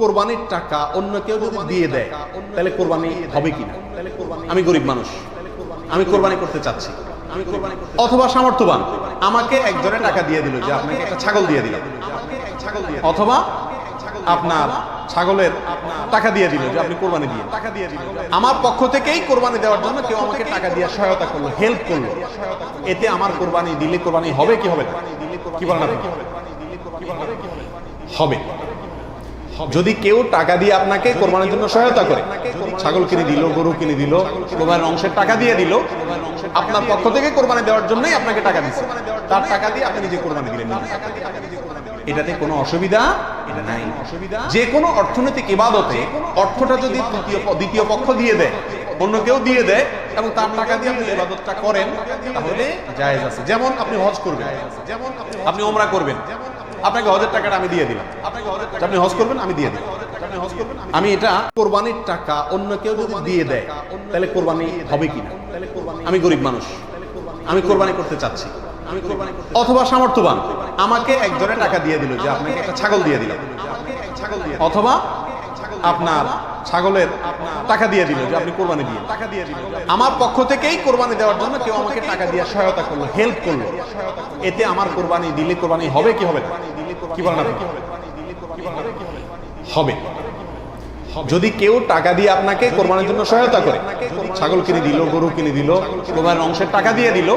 কোরবানির টাকা অন্য কেউ যদি দিয়ে দেয় তাহলে কোরবানি হবে কিনা? আমি গরিব মানুষ। আমি কোরবানি করতে চাচ্ছি। অথবা সামর্থ্যবান। আমাকে একজনে টাকা দিয়ে দিল যে আপনাকে একটা ছাগল দিয়ে দিলাম অথবা আপনার ছাগলের টাকা দিয়ে দিল যে আপনি কোরবানি দিয়ে টাকা দিয়ে দিল। আমার পক্ষ থেকেই কোরবানি দেওয়ার জন্য কেউ আমাকে টাকা দিয়ে সহায়তা করল হেল্প করল। এতে আমার কোরবানি দিলে কোরবানি হবে কি হবে না? কি বলেন আপনি? হবে। যদি কেউ টাকা দিয়ে আপনাকে কোরবানির জন্য সহায়তা করে ছাগল কিনে দিল গরু কিনে দিল কোরবানির অংশের টাকা দিয়ে দিল আপনার পক্ষ থেকে কোরবানি দেওয়ার জন্যই আপনাকে টাকা দিচ্ছে তার টাকা দিয়ে আপনি নিজে কোরবানি দিলেন। এটাতে কোনো অসুবিধা নাই। যে কোনো অর্থনৈতিক ইবাদতে অর্থটা যদি তৃতীয় দ্বিতীয় পক্ষ দিয়ে দেয় অন্য কেউ দিয়ে দেয় এবং তার টাকা দিয়ে আপনি ইবাদতটা করেন তাহলে জায়েজ আছে। যেমন আপনি হজ করবেন যেমন আপনি ওমরা করবেন। আপনাকে হজের টাকাটা আমি দিয়ে দিলাম। আপনি হজ করবেন আমি দিয়ে দিলাম। আমি এটা কোরবানির টাকা অন্য কেউ যদি দিয়ে দেয় তাহলে কোরবানি হবে কি কিনা আমি গরিব মানুষ। আমি কোরবানি করতে চাচ্ছি। আমি অথবা সামর্থ্যবান আমাকে একজনে টাকা দিয়ে দিল যে আপনাকে একটা ছাগল দিয়ে দিলাম অথবা আপনার ছাগলের টাকা দিয়ে দিল যে আপনি কোরবানি দিয়ে টাকা দিয়ে দিল আমার পক্ষ থেকেই কোরবানি দেওয়ার জন্য কেউ আমাকে টাকা দিয়ে সহায়তা করল হেল্প করল। এতে আমার কোরবানি দিলে কোরবানি হবে কি হবে কি বলেন আপনি? হবে। যদি কেউ টাকা দিয়ে আপনাকে কোরবানির জন্য সহায়তা করে, ছাগল কিনে দিল, গরু কিনে দিল, কোরবানির অংশের টাকা দিয়ে দিল,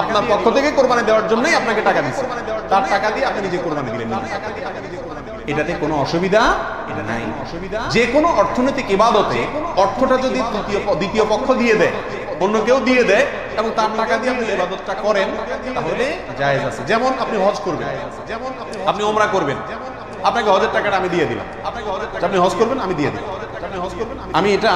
আপনার পক্ষ থেকে কোরবানি দেওয়ার জন্যই আপনাকে টাকা দিচ্ছে। তার টাকা দিয়ে আপনি নিজে কোরবানি দিলেন এটাতে কোনো অসুবিধা নাই। যে কোনো অর্থনৈতিক ইবাদতে অর্থটা যদি তৃতীয় দ্বিতীয় পক্ষ দিয়ে দেয়, অন্য কেউ দিয়ে দেয়, এবং তার টাকা দিয়ে আপনি ইবাদতটা করেন, তাহলে জায়েজ আছে। যেমন আপনি হজ করবেন যেমন আপনি ওমরা করবেন। আপনাকে হজের টাকাটা আমি দিয়ে দিলাম। আপনি হজ করবেন, আমি দিয়ে দিলাম। আমি এটা